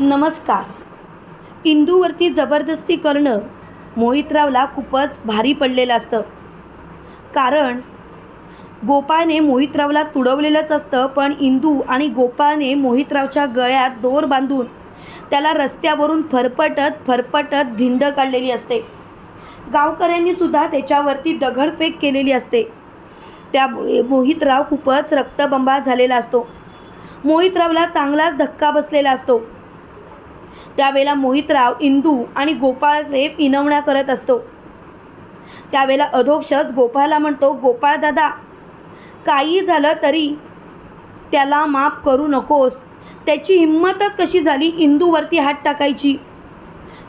नमस्कार. इंदूवरती जबरदस्ती करणं मोहितरावला खूपच भारी पडलेलं असतं. कारण गोपाळने मोहितरावला तुडवलेलंच असतं पण इंदू आणि गोपाळने मोहितरावच्या गळ्यात दोर बांधून त्याला रस्त्यावरून फरफटत फरफटत धिंड काढलेली असते. गावकऱ्यांनी सुद्धा त्याच्यावरती दगडफेक केलेली असते. त्यामुळे मोहितराव खूपच रक्तबंबाळ झालेला असतो. मोहितरावला चांगलाच धक्का बसलेला असतो. त्यावेळेला मोहितराव इंदू आणि गोपाळ रेप इनवण्या करत असतो. त्यावेळेला अधोक्षच गोपाळला म्हणतो गोपाळ दादा काही झालं तरी त्याला माफ करू नकोस. त्याची हिंमतच कशी झाली इंदूवरती हात टाकायची?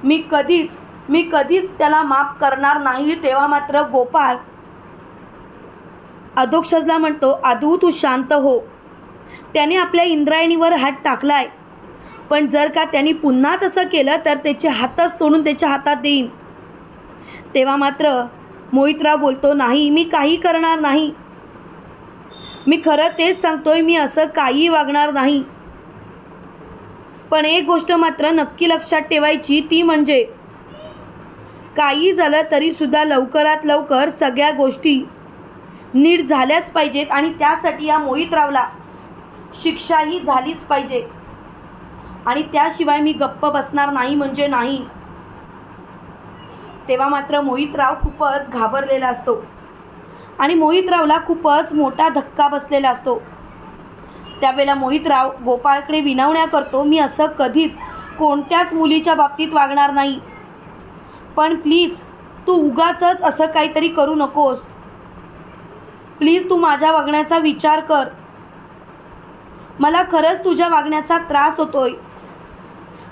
मी कधीच मी कधीच त्याला माफ करणार नाही तेव्हा मात्र गोपाळ अधोक्षजला म्हणतो आदू तू शांत हो. त्याने आपल्या इंद्रायणीवर हात टाकलाय. पण जर का त्यांनी पुन्हा तसं केलं तर त्याचे हातच तोडून त्याच्या हातात देईन. तेव्हा मात्र मोहितराव बोलतो नाही मी काही करणार नाही. मी खरं तेच सांगतोय मी असं काही वागणार नाही. पण एक गोष्ट मात्र नक्की लक्षात ठेवायची ती म्हणजे काही झालं तरीसुद्धा लवकरात लवकर सगळ्या गोष्टी नीट झाल्याच पाहिजेत आणि त्यासाठी या मोहितरावला शिक्षाही झालीच पाहिजे. आणि त्याशिवाय मी गप्प बसणार नाही म्हणजे नाही. तेव्हा मात्र मोहितराव खूपच घाबरलेला असतो. आणि मोहितरावला खूपच मोठा धक्का बसलेला असतो. त्यावेळेला मोहितराव गोपाळकडे विनवण्या करतो मी असं कधीच कोणत्याच मुलीच्या बाबतीत वागणार नाही. पण प्लीज तू उगाच असं काहीतरी करू नकोस. प्लीज तू माझ्या वागण्याचा विचार कर. मला खरंच तुझ्या वागण्याचा त्रास होतोय.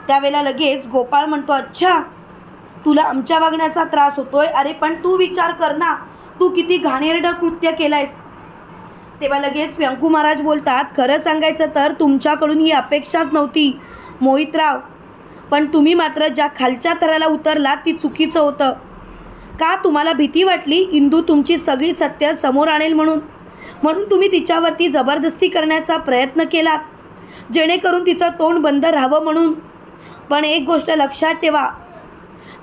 त्यावेळेला लगेच गोपाळ म्हणतो अच्छा तुला आमच्या वागण्याचा त्रास होतोय. अरे पण तू विचार कर ना तू किती घाणेरडं कृत्य केलंयस. तेव्हा लगेच व्यंकू महाराज बोलतात खरं सांगायचं तर तुमच्याकडून ही अपेक्षाच नव्हती मोहितराव. पण तुम्ही मात्र ज्या खालच्या थराला उतरला ती चुकीचं होतं. का तुम्हाला भीती वाटली? इंदू तुमची सगळी सत्य समोर आणेल म्हणून. म्हणून तुम्ही तिच्यावरती जबरदस्ती करण्याचा प्रयत्न केलात जेणेकरून तिचं तोंड बंद राहावं म्हणून. पण एक गोष्ट लक्षात ठेवा.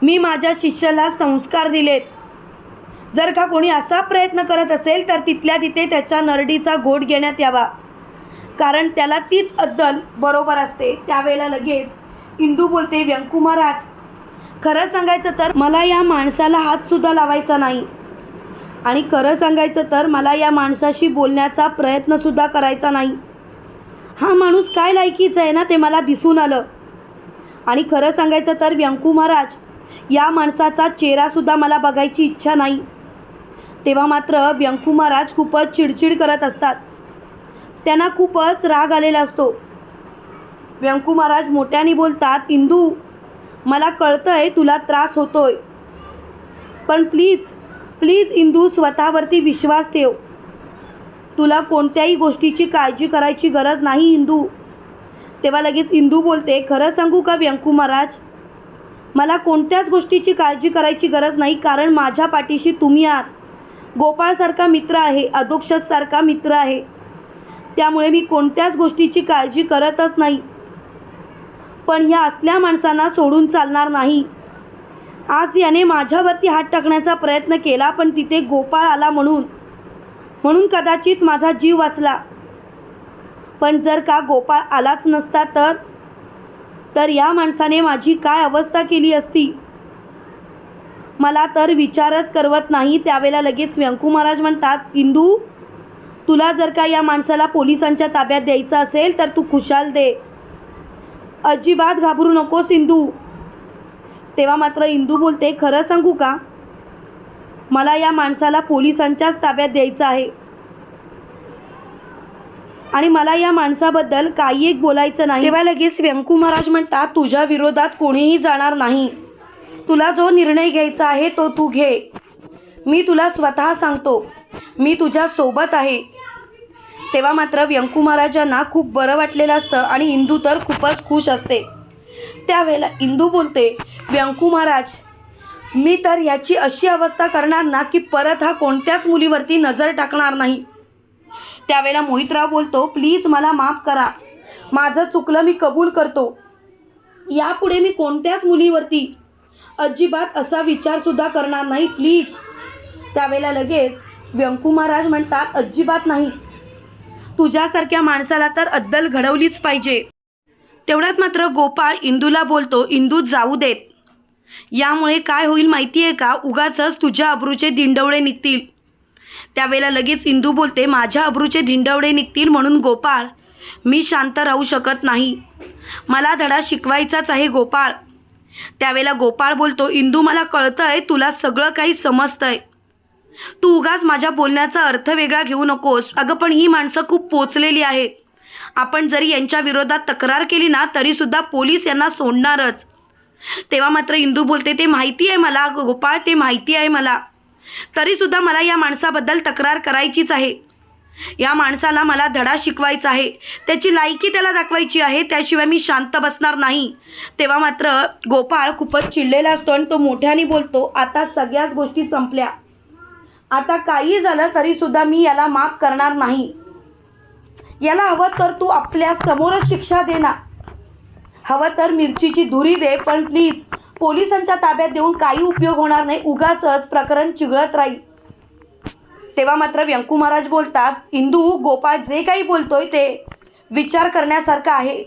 मी माझ्या शिष्याला संस्कार दिलेत. जर का कोणी असा प्रयत्न करत असेल तर तिथल्या तिथे त्याच्या नरडीचा घोट घेण्यात यावा. कारण त्याला तीच अद्दल बरोबर असते. त्यावेळेला लगेच इंदू बोलते व्यंकू महाराज खरं सांगायचं तर मला या माणसाला हातसुद्धा लावायचा नाही. आणि खरं सांगायचं तर मला या माणसाशी बोलण्याचा प्रयत्नसुद्धा करायचा नाही. हा माणूस काय लायकीचा आहे ना ते मला दिसून आलं. आणि खरं सांगायचं तर व्यंकू महाराज या माणसाचा चेहरासुद्धा मला बघायची इच्छा नाही. तेव्हा मात्र व्यंकू महाराज खूपच चिडचिड करत असतात. त्यांना खूपच राग आलेला असतो. व्यंकू महाराज मोठ्याने बोलतात इंदू मला कळतंय तुला त्रास होतोय. पण प्लीज प्लीज इंदू स्वतःवरती विश्वास ठेव. तुला कोणत्याही गोष्टीची काळजी करायची गरज नाही इंदू. तेव्हा लगेच इंदू बोलते खरं सांगू का व्यंकू महाराज? मला कोणत्याच गोष्टीची काळजी करायची गरज नाही कारण माझ्या पाठीशी तुम्ही आहात. गोपाळसारखा मित्र आहे अधोक्षसारखा मित्र आहे. त्यामुळे मी कोणत्याच गोष्टीची काळजी करतच नाही. पण ह्या असल्या माणसांना सोडून चालणार नाही. आज याने माझ्यावरती हात टाकण्याचा प्रयत्न केला पण तिथे गोपाळ आला म्हणून. म्हणून कदाचित माझा जीव वाचला. पण जर का गोपाळ आलाच नसता तर? तर या माणसाने माझी काय अवस्था केली असती? मला तर विचारच करवत नाही त्यावेळेला लगेच व्यंकू महाराज म्हणतात इंदू तुला जर का या माणसाला पोलिसांच्या ताब्यात द्यायचं असेल तर तू खुशाल दे. अजिबात घाबरू नकोस इंदू. तेव्हा मात्र इंदू बोलते खरं सांगू का? मला या माणसाला पोलिसांच्याच ताब्यात द्यायचं आहे. आणि मला या माणसाबद्दल काही एक बोलायचं नाही. तेव्हा लगेच व्यंकू महाराज म्हणतात तुझ्या विरोधात कोणीही जाणार नाही. तुला जो निर्णय घ्यायचा आहे तो तू घे. मी तुला स्वतः सांगतो मी तुझ्या सोबत आहे. तेव्हा मात्र व्यंकू महाराजांना खूप बरं वाटलेलं असतं आणि इंदू तर खूपच खुश असते. त्यावेळेला इंदू बोलते व्यंकू महाराज मी तर याची अशी अवस्था करणार ना की परत हा कोणत्याच मुलीवरती नजर टाकणार नाही. त्यावेळेला मोहितराव बोलतो प्लीज मला माफ करा. माझं चुकलं मी कबूल करतो. यापुढे मी कोणत्याच मुलीवरती अजिबात असा विचारसुद्धा करणार नाही प्लीज. त्यावेळेला लगेच व्यंकू महाराज म्हणतात अजिबात नाही. तुझ्यासारख्या माणसाला तर अद्दल घडवलीच पाहिजे. तेवढ्यात मात्र गोपाळ इंदूला बोलतो इंदू जाऊ देत. यामुळे काय होईल माहिती आहे का? उगाचच तुझ्या अब्रूचे दिंडवळे निघतील. त्यावेळेला लगेच इंदू बोलते माझ्या अब्रूचे धिंडवडे निघतील म्हणून गोपाळ मी शांत राहू शकत नाही. मला धडा शिकवायचाच आहे गोपाळ. त्यावेळेला गोपाळ बोलतो इंदू मला कळतंय तुला सगळं काही समजतंय. तू उगाच माझ्या बोलण्याचा अर्थ वेगळा घेऊ नकोस. अगं पण ही माणसं खूप पोचलेली आहेत. आपण जरी यांच्या विरोधात तक्रार केली ना तरीसुद्धा पोलीस यांना सोडणारच. तेव्हा मात्र इंदू बोलते ते माहिती आहे मला गोपाळ ते माहिती आहे मला. तरीसुद्धा मला या माणसाबद्दल तक्रार करायचीच आहे. या माणसाला मला धडा शिकवायचा आहे. त्याची लायकी त्याला दाखवायची आहे. त्याशिवाय मी शांत बसणार नाही. तेव्हा मात्र गोपाळ खूपच चिडलेला असतो आणि तो मोठ्याने बोलतो आता सगळ्याच गोष्टी संपल्या. आता काही झालं तरीसुद्धा मी याला माफ करणार नाही. याला हवं तर तू आपल्या समोरच शिक्षा दे ना. हवं तर मिरचीची धुरी दे पण प्लीज पोलिसांच्या ताब्यात देऊन काही उपयोग होणार नाही. उगाचच प्रकरण चिघळत राहील. तेव्हा मात्र व्यंकू महाराज बोलतात इंदू गोपाळ जे काही बोलतोय ते विचार करण्यासारखं आहे.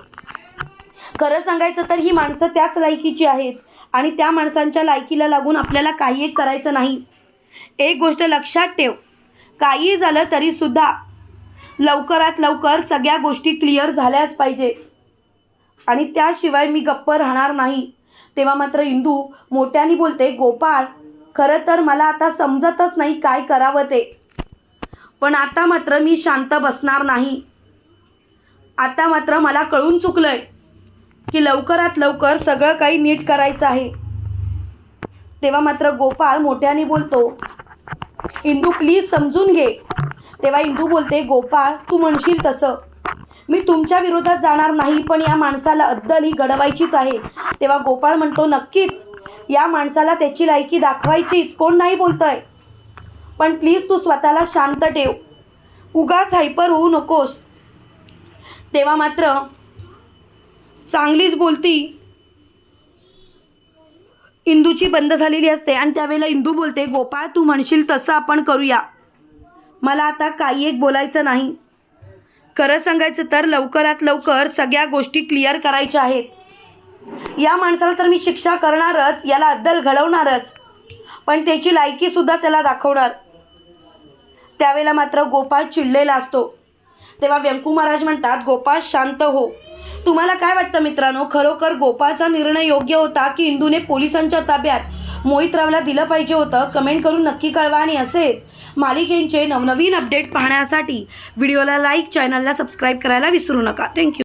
खरं सांगायचं तर ही माणसं त्याच लायकीची आहेत आणि त्या माणसांच्या लायकीला लागून आपल्याला काही एक करायचं नाही. एक गोष्ट लक्षात ठेव. काही झालं तरीसुद्धा लवकरात लवकर सगळ्या गोष्टी क्लिअर झाल्याच पाहिजे. आणि त्याशिवाय मी गप्प राहणार नाही. तेव्हा मात्र इंदू मोठ्याने बोलते गोपाळ खरं तर मला आता समजतच नाही काय करावं ते. पण आता मात्र मी शांत बसणार नाही. आता मात्र मला कळून चुकलंय की लवकरात लवकर सगळं काही नीट करायचं आहे. तेव्हा मात्र गोपाळ मोठ्याने बोलतो इंदू प्लीज समजून घे. तेव्हा इंदू बोलते गोपाळ तू म्हणशील तसं. मी तुमच्या विरोधात जाणार नाही पण या माणसाला अद्दल ही घडवायचीच आहे. तेव्हा गोपाळ म्हणतो नक्कीच. या माणसाला त्याची लायकी दाखवायचीच. कोण नाही बोलतंय? पण प्लीज तू स्वतःला शांत ठेव. उगाच हायपर होऊ नकोस. तेव्हा मात्र चांगलीच बोलती. इंदूची बंद झालेली असते आणि त्यावेळेला इंदू बोलते गोपाळ तू म्हणशील तसं आपण करूया. मला आता काही एक बोलायचं नाही. खरं सांगायचं तर लवकरात लवकर सगळ्या गोष्टी क्लिअर करायच्या आहेत. या माणसाला तर मी शिक्षा करणारच याला अद्दल घडवणारच. पण त्याची लायकीसुद्धा त्याला दाखवणार. त्यावेळेला मात्र गोपाळ चिडलेला असतो. तेव्हा व्यंकू महाराज म्हणतात गोपाळ शांत हो. तुम्हाला काय वाटतं मित्रांनो? खरोखर गोपाळचा निर्णय योग्य होता की इंदूने पोलिसांच्या ताब्यात मोहितरावला दिलं पाहिजे होतं? कमेंट करून नक्की कळवा आणि असेच मालिकेंचे नवनवीन अपडेट पाहण्यासाठी व्हिडिओला लाईक चॅनलला सबस्क्राईब करायला विसरू नका. थँक्यू